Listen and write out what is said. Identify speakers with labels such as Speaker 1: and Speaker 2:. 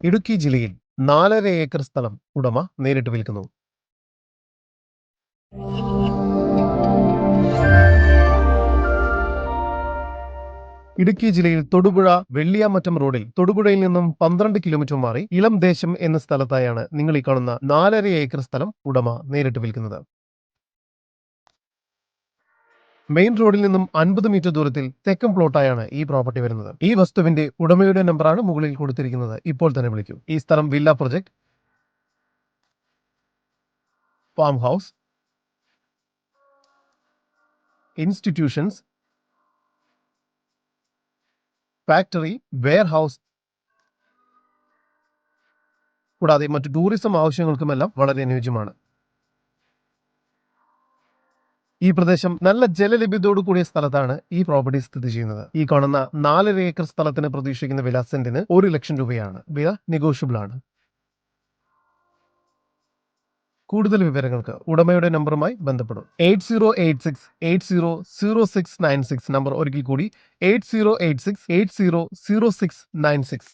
Speaker 1: ഇടുക്കി ജില്ലയിൽ നാലര ഏക്കർ സ്ഥലം ഉടമ നേരിട്ട് വിൽക്കുന്നു. ഇടുക്കി ജില്ലയിൽ തൊടുപുഴ വെള്ളിയാമറ്റം റോഡിൽ തൊടുപുഴയിൽ നിന്നും പന്ത്രണ്ട് കിലോമീറ്റർ മാറി ഇളം ദേശം എന്ന സ്ഥലത്തായാണ് നിങ്ങൾ ഈ കാണുന്ന നാലര ഏക്കർ സ്ഥലം ഉടമ നേരിട്ട് വിൽക്കുന്നത്. മെയിൻ റോഡിൽ നിന്നും അൻപത് മീറ്റർ ദൂരത്തിൽ തെക്കൻ പ്ലോട്ടായാണ് ഈ പ്രോപ്പർട്ടി വരുന്നത്. ഈ വസ്തുവിന്റെ ഉടമയുടെ നമ്പറാണ് മുകളിൽ കൊടുത്തിരിക്കുന്നത്. ഇപ്പോൾ തന്നെ വിളിക്കൂ. ഈ സ്ഥലം villa project. Farm house institutions factory warehouse കൂടാതെ മറ്റ് ടൂറിസം ആവശ്യങ്ങൾക്കുമെല്ലാം വളരെ അനുയോജ്യമാണ്. ഈ പ്രദേശം നല്ല ജലലഭ്യതയോട് കൂടിയ സ്ഥലത്താണ് ഈ പ്രോപ്പർട്ടി സ്ഥിതി ചെയ്യുന്നത്. ഈ കാണുന്ന നാലര ഏക്കർ സ്ഥലത്തിന് പ്രതീക്ഷിക്കുന്ന വില സെന്റിന് ഒരു ലക്ഷം രൂപയാണ്. വില നെഗോഷ്യബിൾ ആണ്. കൂടുതൽ വിവരങ്ങൾക്ക് ഉടമയുടെ നമ്പറുമായി ബന്ധപ്പെടും. Eight zero eight six eight zero zero six nine six. Number ഒരിക്കൽ കൂടി eight zero eight six eight zero zero six nine six.